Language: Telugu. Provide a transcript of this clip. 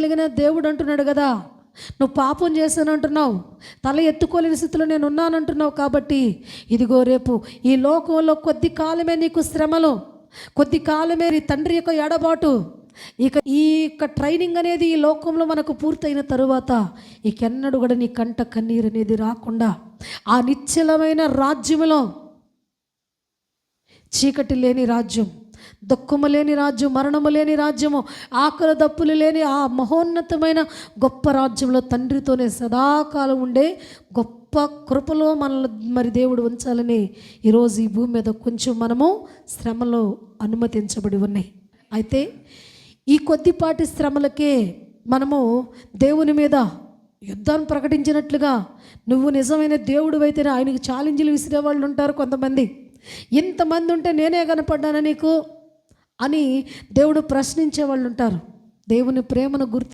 కలిగిన దేవుడు అంటున్నాడు కదా. నువ్వు పాపం చేశానంటున్నావు తల ఎత్తుకోలేని స్థితిలో నేను ఉన్నానంటున్నావు కాబట్టి ఇదిగో రేపు ఈ లోకంలో కొద్ది కాలమే నీకు శ్రమలు. కొద్ది కాలమే నీ తండ్రి యొక్క ఎడబాటు. ఇక ఈ యొక్క ట్రైనింగ్ అనేది ఈ లోకంలో మనకు పూర్తయిన తరువాత ఇకెన్నడూ కూడా నీ కంట కన్నీరు అనేది రాకుండా ఆ నిశ్చలమైన రాజ్యములో చీకటి లేని రాజ్యం. దుఃఖము లేని రాజ్యం మరణము లేని రాజ్యము ఆకలి దప్పులు లేని ఆ మహోన్నతమైన గొప్ప రాజ్యంలో తండ్రితోనే సదాకాలం ఉండే గొప్ప కృపలో మనల్ని మరి దేవుడు ఉంచాలని ఈరోజు ఈ భూమి మీద కొంచెం మనము శ్రమలో అనుమతించబడి ఉన్నాయి. అయితే ఈ కొద్దిపాటి శ్రమలకే మనము దేవుని మీద యుద్ధాన్ని ప్రకటించినట్లుగా నువ్వు నిజమైన దేవుడు అయితేనే ఆయనకు ఛాలెంజ్లు విసిరే వాళ్ళు ఉంటారు కొంతమంది. ఇంతమంది ఉంటే నేనే కనపడ్డాను నీకు? అని దేవుడు ప్రశ్నించే వాళ్ళు ఉంటారు. దేవుని ప్రేమను గుర్తు